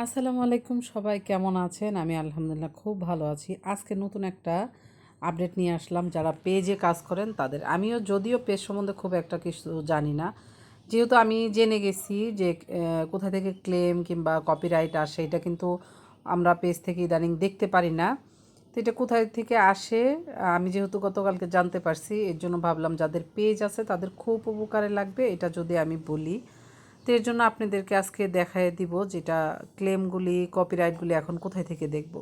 আসসালামু আলাইকুম, সবাই কেমন আছেন? আমি আলহামদুলিল্লাহ খুব ভালো আছি। আজকে নতুন একটা আপডেট নিয়ে আসলাম। যারা পেজে কাজ করেন তাদের। আমিও যদিও পেজ সম্বন্ধে খুব একটা কিছু জানি না। যেহেতু আমি জেনে গেছি যে কোথা থেকে ক্লেম কিংবা কপিরাইট আসে, এটা কিন্তু আমরা পেজ থেকে ইদানিং দেখতে পারি না। তো এটা কোথায় থেকে আসে, আমি যেহেতু গতকালকে জানতে পারছি, এর জন্য ভাবলাম যাদের পেজ আছে তাদের খুব উপকারে লাগবে। এটা যদি আমি বলি তো এর জন্য আপনাদেরকে আজকে দেখায় দিব যেটা ক্লেমগুলি কপিরাইটগুলি এখন কোথায় থেকে দেখব।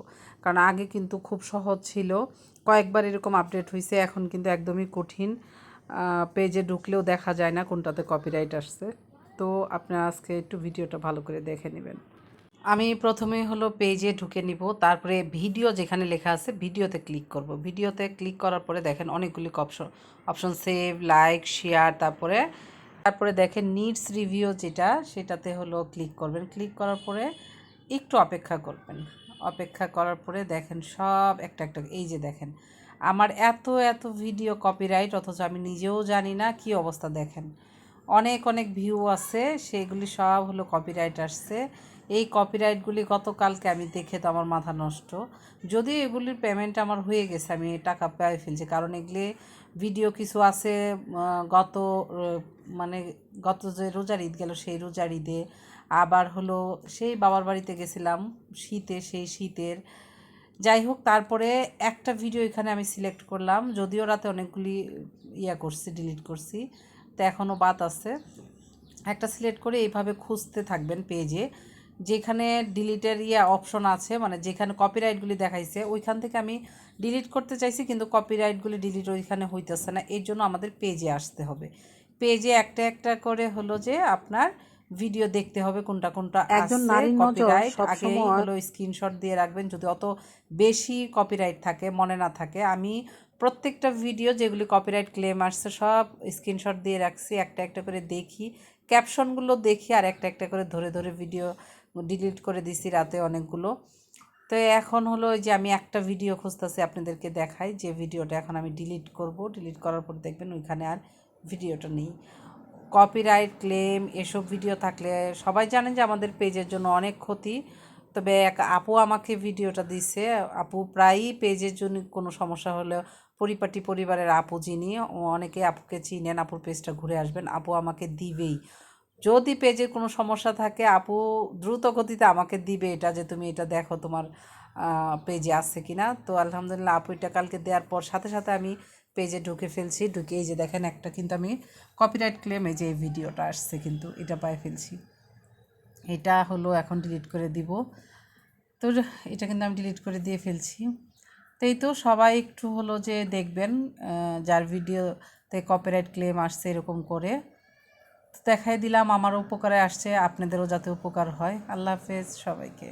কারণ আগে কিন্তু খুব সহজ ছিল। কয়েকবার এরকম আপডেট হয়েছে এখন কিন্তু একদমই কঠিন। পেজে ঢুকলেও দেখা যায় না কোনটাতে কপিরাইট আসছে। তো আপনারা আজকে একটু ভিডিওটা ভালো করে দেখে নেবেন। আমি প্রথমে হলো পেজে ঢুকে নিব, তারপরে ভিডিও যেখানে লেখা আছে ভিডিওতে ক্লিক করব। ভিডিওতে ক্লিক করার পরে দেখেন অনেকগুলি option option save like share তারপরে তারপরে দেখেন নিডস রিভিউ যেটা, সেটাতে হলো ক্লিক করবেন। ক্লিক করার পরে একটু অপেক্ষা করবেন। অপেক্ষা করার পরে দেখেন সব একটা একটা, এই যে দেখেন, আমার এত এত ভিডিও কপিরাইট অথচ আমি নিজেও জানি না কি অবস্থা দেখেন। অনেক অনেক ভিউ আছে সেগুলি সব হলো কপিরাইট আসছে। এই কপিরাইটগুলি গতকালকে আমি দেখে তো আমার মাথা নষ্ট। যদিও এগুলির পেমেন্ট আমার হয়ে গেছে, আমি টাকা পেয়ে ফেলছি, কারণ এগুলি ভিডিও কিছু আছে গত মানে গত যে রোজার ঈদ গেল, সেই রোজার ঈদে। আবার হলো সেই বাবার বাড়িতে গেছিলাম শীতে, সেই শীতের। যাই হোক, তারপরে একটা ভিডিও এখানে আমি সিলেক্ট করলাম, যদিও রাতে অনেকগুলি ইয়া করছি ডিলিট করছি। তো এখনও বাদ আছে। একটা সিলেক্ট করে এইভাবে খুঁজতে থাকবেন পেজে যেখানে ডিলিটের ইয়ে অপশন আছে মানে যেখানে কপিরাইটগুলি দেখাইছে ওইখান থেকে আমি ডিলিট করতে চাইছি কিন্তু কপিরাইটগুলি ডিলিট ওইখানে হইতেছে না। এর জন্য আমাদের পেজে আসতে হবে। পেজে একটা একটা করে হলো যে আপনার ভিডিও দেখতে হবে কোনটা কোনটা একজন নারীর copyright, আগে হলো স্ক্রিনশট দিয়ে রাখবেন। যদি অত বেশি কপিরাইট থাকে মনে না থাকে আমি প্রত্যেকটা ভিডিও যেগুলি কপিরাইট ক্লেম আসছে, সব স্ক্রিনশট দিয়ে রাখছি, একটা একটা করে দেখি। ক্যাপশনগুলো দেখি আর একটা একটা করে ধরে ধরে ভিডিও ডিলিট করে দিছি রাতে অনেকগুলো। তো এখন হলো যে আমি একটা ভিডিও খুঁজতেছি আপনাদেরকে দেখাই, যে ভিডিওটা এখন আমি ডিলিট করব। ডিলিট করার পর দেখবেন ওইখানে আর ভিডিওটা নেই। কপিরাইট ক্লেম এসব ভিডিও থাকলে সবাই জানেন যে আমাদের পেজের জন্য অনেক ক্ষতি। তবে এক আপু আমাকে ভিডিওটা দিছে। আপু প্রায়ই পেজের জন্য কোনো সমস্যা হলে পরিপাটি পরিবারের আপু যিনি অনেকে আপুকে চিনেন, আপুর পেজটা ঘুরে আসবেন, আপু আমাকে দিবেই। যদি পেজের কোনো সমস্যা থাকে, আপু দ্রুত গতিতে আমাকে দিবে এটা যে তুমি এটা দেখো তোমার পেজে আসছে কি না তো আলহামদুলিল্লাহ আপু এটা কালকে দেওয়ার পর সাথে সাথে আমি পেজে ঢুকে ফেলছি। ঢুকে এই যে দেখেন একটা কিন্তু আমি কপিরাইট ক্লেম এই যে এই ভিডিওটা আসছে কিন্তু, এটা পায়ে ফেলছি। এটা হলো এখন ডিলিট করে দিব। তো এটা কিন্তু আমি ডিলিট করে দিয়ে ফেলছি। তো এই তো সবাই একটু হলো যে দেখবেন যার ভিডিওতে কপিরাইট ক্লেম আসছে এরকম করে। তো দেখাই দিলাম, আমারও উপকারে আসছে, আপনাদেরও যাতে উপকার হয়। আল্লাহ হাফেজ সবাইকে।